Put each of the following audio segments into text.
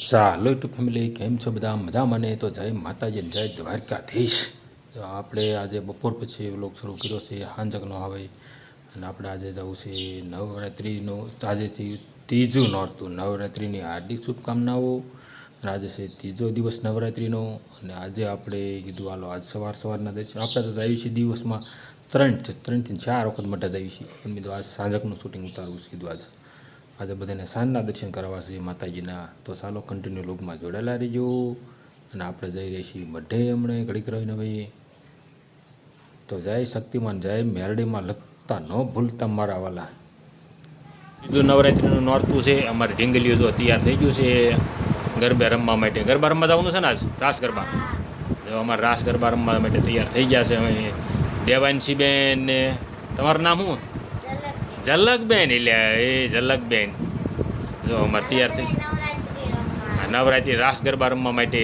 ચાલો YouTube family કેમ છો બધા મજામાં ને તો જય માતાજી જય દ્વારકાધીશ આપણે આજે બપોર પછી વ્લોગ શરૂ કર્યો છે હાંજકનો આવે અને આપણે આજે જવું છે નવરાત્રિનું આજેથી ત્રીજું નોરતું નવરાત્રિની હાર્દિક શુભકામનાઓ અને આજે છે ત્રીજો દિવસ નવરાત્રિનો અને આજે આપણે કીધું હાલો આજ સવાર સવારના દિવસે આપણે તો જઈએ છીએ દિવસમાં ત્રણ ત્રણથી ચાર વખત માટે જઈએ છીએ પણ કીધું આજ સાંજકનું શૂટિંગ ઉતારવું છે કીધું આજે આજે બધાને સાંજના દર્શન કરવા છે માતાજીના તો ચાલો કન્ટિન્યુ લોકમાં જોડાયેલા રહીજો. અને આપણે જઈ રહીએ છીએ મઢે હમણે ઘડીક રહીને ભાઈ તો જય શક્તિમાન, જય મેરડીમાં લખતા ન ભૂલતા મારા વાલા. બીજું નવરાત્રિનું નોરતું છે, અમારે ઢીંગલીઓ જો તૈયાર થઈ ગયું છે, ગરબે રમવા માટે. ગરબા રમવા જવાનું છે ને આજ? રાસ ગરબા? અમારા રાસ ગરબા રમવા માટે તૈયાર થઈ ગયા છે અમે. દેવાંશીબેન ને તમારું નામ શું? ઝલકબેન એટલે એ ઝલકબેન. જો અમારે તૈયાર થઈ. નવરાત્રિ રાસ ગરબા રમવા માટે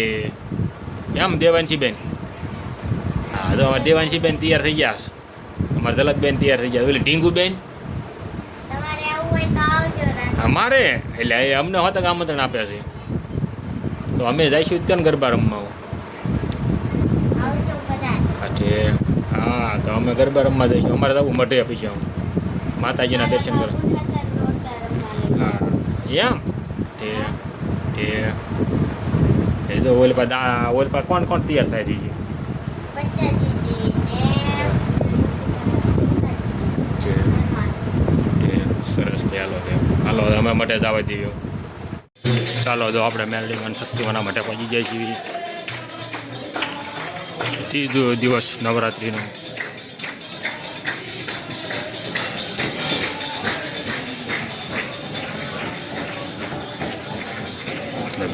એમ દેવાંશીબેન હા જો અમારે દેવાંશીબેન તૈયાર થઈ ગયા છે. અમારે ઝલકબેન તૈયાર થઈ ગયા ઓલી ઢીંગુબેન અમારે? એટલે એ અમને હોત આમંત્રણ આપ્યા છે. તો અમે જઈશું ત્યાં ગરબા રમવા. હા તો અમે ગરબા રમવા જઈશું. અમારે તો મઢે આમ. માતાજીના દર્શન કરો હા. એમ? તે તે જો ઓલ પા દા ઓલ પા કોણ કોણ તૈયાર થાય છે સરસ ચાલો હાલો અમે માટે જવા દઈએ ચાલો, જો આપણે મેલડી અને શક્તિમાના માટે પહોંચી જાય છીએ. ત્રીજો દિવસ નવરાત્રિનો.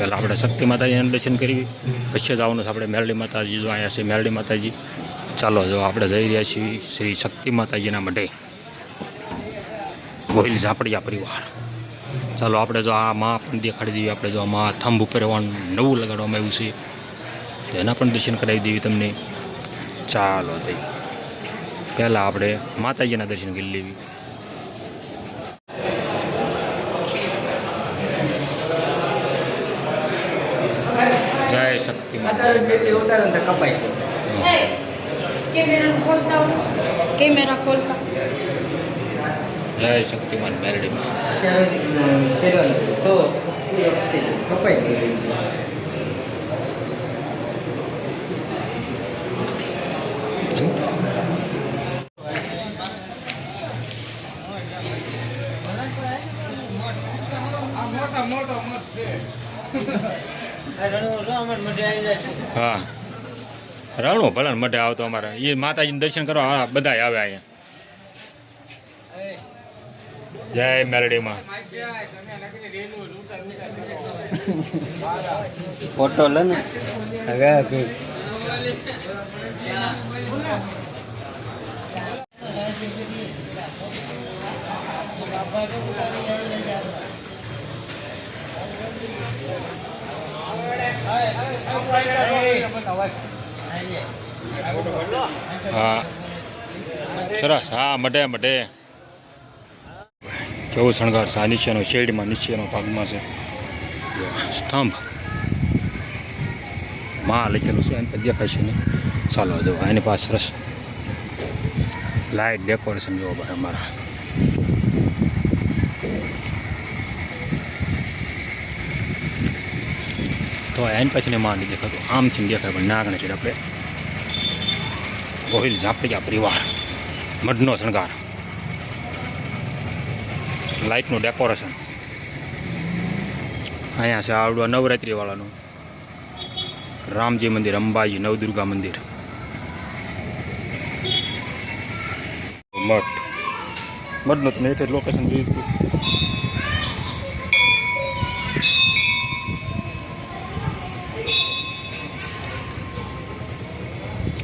પહેલાં આપણે શક્તિ માતાજીને દર્શન કરી પછી જવાનું છે આપણે મેરડી માતાજી, જો અહીંયા છે મેરડી માતાજી. ચાલો, જો આપણે જઈ રહ્યા છીએ શ્રી શક્તિ માતાજીના મઢે. ગોહિલ ઝાપડિયા પરિવાર. ચાલો, આપણે જો આ માં પણ દેખાડી દઈએ આપણે જો આ માં થંભ ઉપર રહેવાનું નવું લગાડવામાં આવ્યું છે. તો એના પણ દર્શન કરાવી દઈએ તમને. ચાલો તઈ પહેલાં આપણે માતાજીના દર્શન કરી લેવી જય શક્તિ કેમેરા ખોલતા હોય કેમેરા ખોલતા. જય શક્તિમાન મેરડીમાં. હા. રણો ભલે મઢે આવતો અમારે. એ માતાજીનું દર્શન કરવા બધા આવે અહીંયા. જય મેરડીમાં ફોટો લે ને. હવે હા, સરસ. હા, મઢે મઢે. કેવો શણગાર છે? આ નીચેનો શેડમાં નીચેનો ભાગમાં છે. સ્તંભ. માં લખેલું છે એની પર દેખાય છે ને ચાલો, જો એની પાસે સરસ. લાઇટ ડેકોરેશન જોવો પડે અમારા તો એન પછી માંડી દેખાતું આમ છે દેખાય પણ નાગણે છે આપણે. ગોહિલ ઝાપડિયા પરિવાર. મઢનો શણગાર. લાઇટનું ડેકોરેશન અહીંયા છે આવડવા નવરાત્રિવાળાનું. રામજી મંદિર, અંબાજી, નવદુર્ગા મંદિર. મઠ. મઠનું તમે એટલે લોકેશન જોયું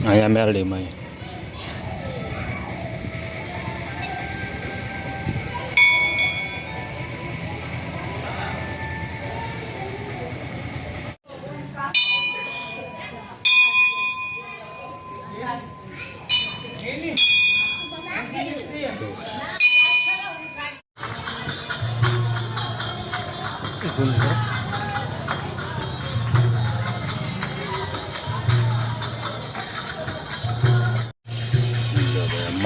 અહીંયા મેરડીમાં ઝૂમ કરો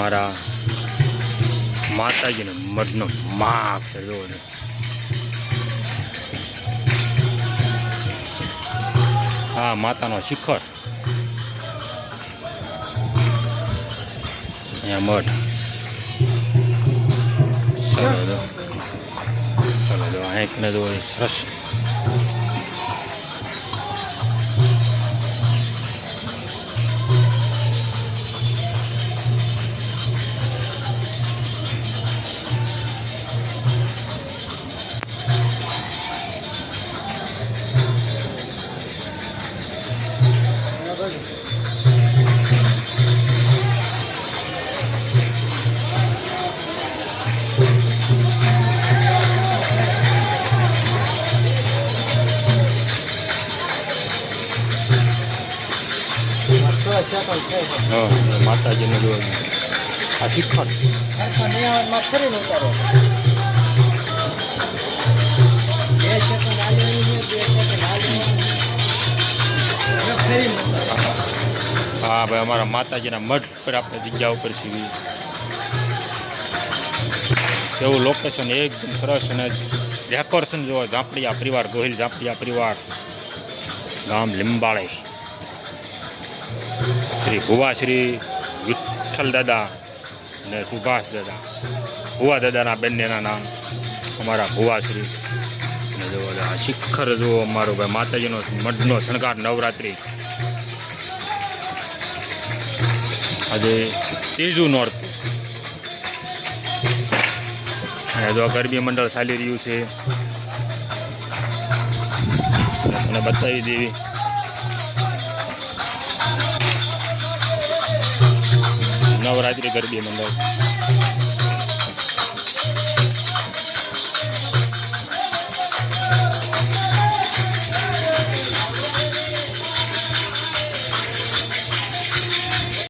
અમારા માતાજીનો મઢનો માપ છે જોવો હા, માતાનો શિખર. અહીંયા મઢ. ચલો ચલો. જો અહીંકને જો એ સરસ માતાજીને જો આ શિખર હા ભાઈ અમારા માતાજીના મઢ પર આપણે જગ્યા ઉપર છીએ એવું લોકેશન એકદમ સરસ અને ડેકોરેશન જોવો ઝાંપડિયા પરિવાર ગોહિલ ઝાંપડિયા પરિવાર ગામ લીંબાળે શ્રી ભુવાશ્રી વિઠ્ઠલ દાદા અને સુભાષ દાદા. ભુવા દાદાના બંનેના નામ અમારા ભુવાશ્રી અને જો શિખર જુઓ અમારો ભાઈ માતાજીનો મઢનો શણગાર નવરાત્રિ. આજે ત્રીજું નોર્થ અને જો ગરબી મંડળ ચાલી રહ્યું છે. અને બતાવી દેવી. નવરાત્રિ ગરબી મંડળ.